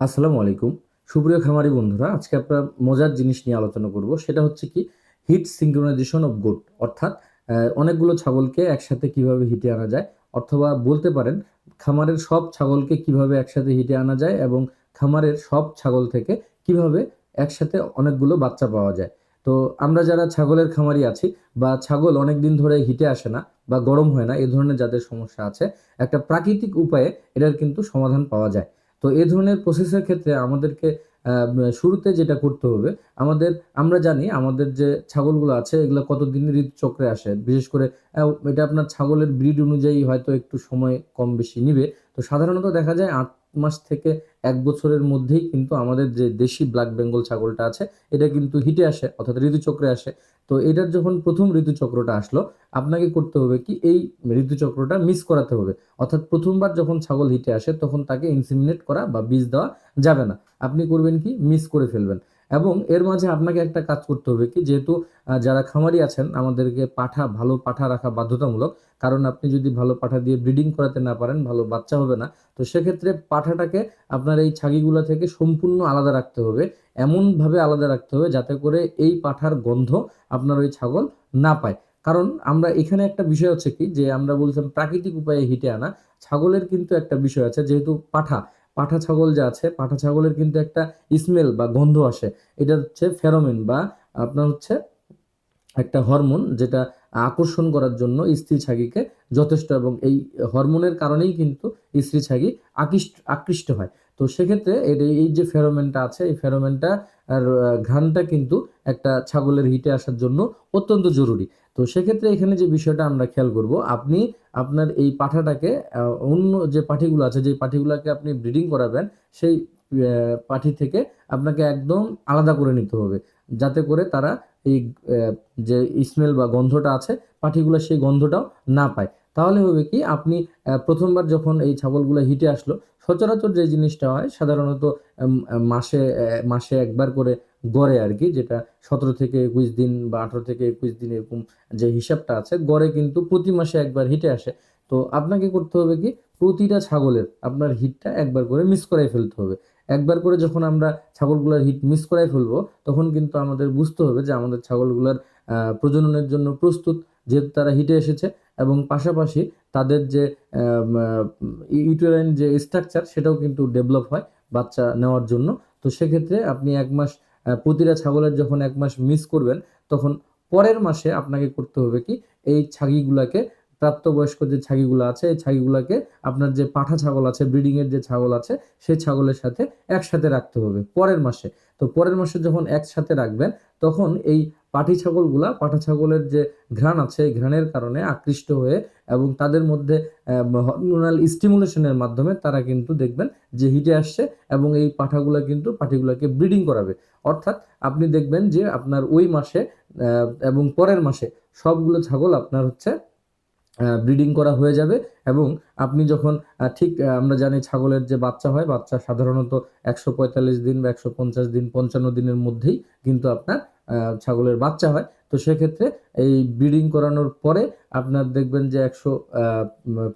আসসালামু আলাইকুম। সুপ্রিয় খামারি বন্ধুরা, আজকে আপনার মজার জিনিস নিয়ে আলোচনা করব। সেটা হচ্ছে কি হিট সিঙ্ক্রোনাইজেশন অফ গোট অর্থাৎ অনেকগুলো ছাগলকে একসাথে কীভাবে হিটে আনা যায়, অথবা বলতে পারেন, খামারের সব ছাগলকে কীভাবে একসাথে হিটে আনা যায় এবং খামারের সব ছাগল থেকে কীভাবে একসাথে অনেকগুলো বাচ্চা পাওয়া যায়। তো আমরা যারা ছাগলের খামারি আছি বা ছাগল অনেক দিন ধরে হিটে আসে না বা গরম হয় না, এ ধরনের যাদের সমস্যা আছে, একটা প্রাকৃতিক উপায়ে এটার কিন্তু সমাধান পাওয়া যায়। তো এই ধরনের প্রসেসের ক্ষেত্রে আমাদেরকে শুরুতে যেটা করতে হবে, আমাদের, আমরা জানি আমাদের যে ছাগলগুলো আছে, এগুলো কতদিনের ঋতুচক্রে আসে। বিশেষ করে এটা আপনার ছাগলের ব্রিড অনুযায়ী হয়তো একটু সময় কম বেশি নিবে। তো সাধারণত দেখা যায় আট মাস থেকে এক বছরের মধ্যেই কিন্তু আমাদের যে দেশি ব্ল্যাক বেঙ্গল ছাগলটা আছে, এটা কিন্তু হিটে আসে, অর্থাৎ ঋতুচক্রে আসে। তো এটার যখন প্রথম ঋতুচক্রটা আসলো, আপনাকে করতে হবে কি, এই ঋতুচক্রটা মিস করাতে হবে। অর্থাৎ প্রথমবার যখন ছাগল হিটে আসে, তখন তাকে ইনসিমিনেট করা বা বীজ দেওয়া যাবে না। আপনি করবেন কি মিস করে ফেলবেন। এবং এর মাঝে আপনাকে একটা কাজ করতে হবে কি? যেহেতু যারা খামারি আছেন, আমাদেরকে পাঠা, ভালো পাঠা রাখা বাধ্যতামূলক। কারণ আপনি যদি ভালো পাঠা দিয়ে ব্রিডিং করাতে না পারেন, ভালো বাচ্চা হবে না। তো সেক্ষেত্রে পাঠাটাকে আপনার এই ছাগিগুলা থেকে সম্পূর্ণ আলাদা রাখতে হবে। এমনভাবে আলাদা রাখতে হবে যাতে করে এই পাঠার গন্ধ আপনার ওই ছাগল না পায়। কারণ আমরা এখানে একটা বিষয় হচ্ছে কি? যে আমরা বলছিলাম প্রাকৃতিক উপায়ে হিটে আনা। ছাগলের কিন্তু একটা বিষয় আছে, যেহেতু পাঠা পাঠা ছাগল যা আছে পাঠা ছাগলের কিন্তু একটা স্মেল বা গন্ধ আসে। এটা হচ্ছে ফেরোমেন বা আপনার হচ্ছে একটা হরমোন যেটা আকর্ষণ করার জন্য স্ত্রী ছাগিকে যথেষ্ট এবং এই হরমোনের কারণেই কিন্তু স্ত্রী ছাগি আকৃষ্ট আকৃষ্ট হয়। তো সেক্ষেত্রে এর এই যে ফেরোমেনটা আছে, এই ফেরোমেনটা আর ঘ্রাণটা কিন্তু একটা ছাগলের হিটে আসার জন্য অত্যন্ত জরুরি। তো সেক্ষেত্রে এখানে যে বিষয়টা আমরা খেয়াল করব, আপনি আপনার এই পাঠাটাকে অন্য যে পাঠিগুলো আছে, যে পাঠিগুলোকে আপনি ব্রিডিং করাবেন, সেই পাঠি থেকে আপনাকে একদম আলাদা করে নিতে হবে। যাতে করে তারা এই যে স্মেল বা গন্ধটা আছে, পাঠিগুলো সেই গন্ধটাও না পায়। তাহলে হবে কি, আপনি প্রথমবার যখন এই ছাগলগুলো হিটে আসলো, সচরাচর যে জিনিসটা হয়, সাধারণত মাসে মাসে একবার করে গড়ে আর কি, যেটা সতেরো থেকে একুশ দিন বা আঠারো থেকে একুশ দিন এরকম যে হিসাবটা আছে, গড়ে কিন্তু প্রতি মাসে একবার হিটে আসে। তো আপনাকে করতে হবে কি, প্রতিটা ছাগলের আপনার হিটটা একবার করে মিস করাই ফেলতে হবে। একবার করে যখন আমরা ছাগলগুলোর হিট মিস করাই ফেলব, তখন কিন্তু আমাদের বুঝতে হবে যে আমাদের ছাগলগুলোর প্রজননের জন্য প্রস্তুত, যেহেতু তারা হিটে এসেছে এবং পাশাপাশি তাদের যে ইউটেরাইন যে স্ট্রাকচার সেটাও কিন্তু ডেভেলপ হয় বাচ্চা নেওয়ার জন্য। তো সেক্ষেত্রে আপনি এক মাস প্রতিটা ছাগলের যখন এক মাস মিস করবেন, তখন পরের মাসে আপনাকে করতে হবে কি, এই ছাগিগুলাকে প্রাপ্তবয়স্ক যে ছাগিগুলো আছে, এই ছাগিগুলাকে আপনার যে পাঠা ছাগল আছে ব্রিডিংয়ের যে ছাগল আছে সেই ছাগলের সাথে একসাথে রাখতে হবে পরের মাসে। তো পরের মাসে যখন একসাথে রাখবেন, তখন এই পাঠি ছাগলগুলা, পাঠা ছাগলের যে ঘ্রাণ আছে, এই ঘ্রাণের কারণে আকৃষ্ট হয়ে এবং তাদের মধ্যে হরমোনাল স্টিমুলেশনের মাধ্যমে তারা কিন্তু দেখবেন যে হিটে আসছে এবং এই পাঠাগুলা কিন্তু পাঠিগুলাকে ব্রিডিং করাবে। অর্থাৎ আপনি দেখবেন যে আপনার ওই মাসে এবং পরের মাসে সবগুলো ছাগল আপনার হচ্ছে ব্রিডিং করা হয়ে যাবে এবং আপনি যখন ঠিক আমরা জানি ছাগলের যে বাচ্চা হয়, বাচ্চা সাধারণত একশো পঁয়তাল্লিশ দিন বা একশো পঞ্চাশ দিন, পঞ্চান্ন দিনের মধ্যেই কিন্তু আপনার ছাগলের বাচ্চা হয়, তো সেক্ষেত্রে এই ব্রিডিং করানোর পরে আপনার দেখবেন যে একশো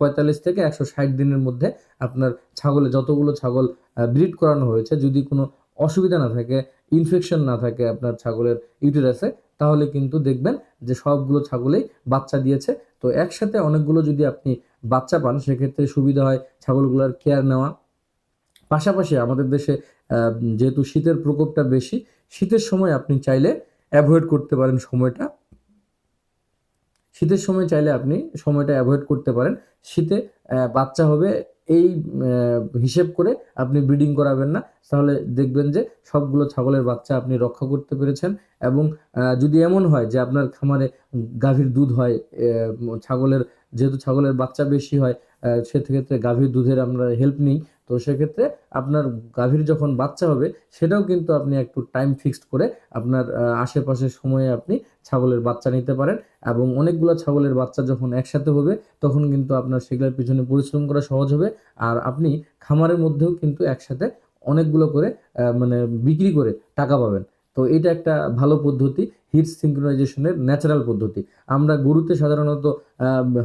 পঁয়তাল্লিশ থেকে একশো ষাট দিনের মধ্যে আপনার ছাগলে যতগুলো ছাগল ব্রিড করানো হয়েছে, যদি কোনো অসুবিধা না থাকে ইনফেকশন না থাকে আপনার ছাগলের ইউটেরাসে তাহলে কিন্তু দেখবেন যে সবগুলো ছাগলেই বাচ্চা দিয়েছে। তো একসাথে অনেকগুলো যদি আপনি বাচ্চা পান, সেক্ষেত্রে সুবিধা হয় ছাগলগুলোর কেয়ার নেওয়া। পাশাপাশি আমাদের দেশে যেহেতু শীতের প্রকোপটা বেশি, শীতের সময় আপনি চাইলে অ্যাভয়েড করতে পারেন সময়টা। শীতের সময় চাইলে আপনি সময়টা অ্যাভয়েড করতে পারেন। শীতে বাচ্চা হবে এই হিসেব করে আপনি ব্রিডিং করাবেন না। তাহলে দেখবেন যে সবগুলো ছাগলের বাচ্চা আপনি রক্ষা করতে পেরেছেন এবং যদি এমন হয় যে আপনার খামারে গাভীর দুধ হয় ছাগলের, যেহেতু ছাগলের বাচ্চা বেশি হয় সেক্ষেত্রে গাভীর দুধের আমরা হেল্প নিই। তো সেক্ষেত্রে আপনার গাভীর যখন বাচ্চা হবে, সেটাও কিন্তু আপনি একটু টাইম ফিক্সড করে আপনার আশেপাশের সময়ে আপনি ছাগলের বাচ্চা নিতে পারেন এবং অনেকগুলো ছাগলের বাচ্চা যখন একসাথে হবে, তখন কিন্তু আপনার সেগুলোর পিছনে পরিশ্রম করা সহজ হবে। আর আপনি খামারের মধ্যেও কিন্তু একসাথে অনেকগুলো করে মানে বিক্রি করে টাকা পাবেন। তো এটা একটা ভালো পদ্ধতি, হিট সিঙ্ক্রোনাইজেশনের ন্যাচারাল পদ্ধতি। আমরা গরুতে সাধারণত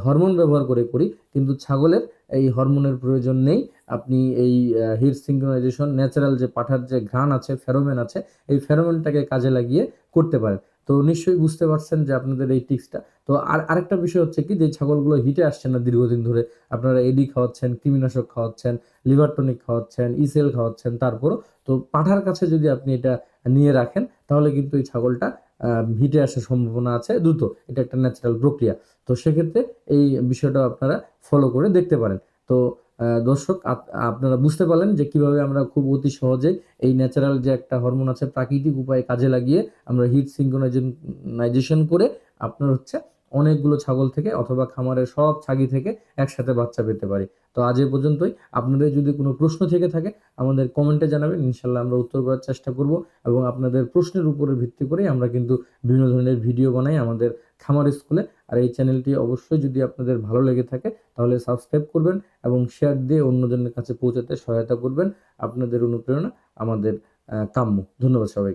হরমোন ব্যবহার করে করি, কিন্তু ছাগলের এই হরমোনের প্রয়োজন নেই। আপনি এই হিট সিঙ্ক্রোনাইজেশন ন্যাচারাল যে পাঠার যে ঘ্রাণ আছে ফেরোমেন আছে, এই ফেরোমেনটাকে কাজে লাগিয়ে করতে পারেন। তো নিশ্চয়ই বুঝতে পারছেন যে আপনাদের এই টিক্সটা তো আর, আরেকটা বিষয় হচ্ছে কি, যে ছাগলগুলো হিটে আসছে না দীর্ঘদিন ধরে, আপনারা এডি খাওয়াচ্ছেন, কৃমিনাশক খাওয়াচ্ছেন লিভার টনিক খাওয়াচ্ছেন ইসেল খাওয়াচ্ছেন, তারপরও। তো পাঠার কাছে যদি আপনি এটা নিয়ে রাখেন, তাহলে কিন্তু এই ছাগলটা হিটে আসার সম্ভাবনা আছে দ্রুত। এটা একটা ন্যাচারাল প্রক্রিয়া। তো সেক্ষেত্রে এই বিষয়টা আপনারা ফলো করে দেখতে পারেন। তো দর্শক আপনারা বুঝতে পারলেন যে কীভাবে আমরা খুব অতি সহজে এই ন্যাচারাল যে একটা হরমোন আছে, প্রাকৃতিক উপায়ে কাজে লাগিয়ে আমরা হিট সিঙ্কোনাইজেশন করে আপনার হচ্ছে অনেকগুলো ছাগল থেকে অথবা খামারের সব ছাগি থেকে একসাথে বাচ্চা পেতে পারি। তো আজ এ পর্যন্তই। আপনাদের যদি কোনো প্রশ্ন থেকে থাকে, আমাদের কমেন্টে জানাবেন, ইনশাল্লাহ আমরা উত্তর করার চেষ্টা করব এবং আপনাদের প্রশ্নের উপরে ভিত্তি করেই আমরা কিন্তু বিভিন্ন ধরনের ভিডিও বানাই আমাদের খামার স্কুলে। আর এই চ্যানেলটি অবশ্যই যদি আপনাদের ভালো লেগে থাকে, তাহলে সাবস্ক্রাইব করবেন এবং শেয়ার দিয়ে অন্যজনের কাছে পৌঁছাতে সহায়তা করবেন। আপনাদের অনুপ্রেরণা আমাদের কাম্য। ধন্যবাদ সবাই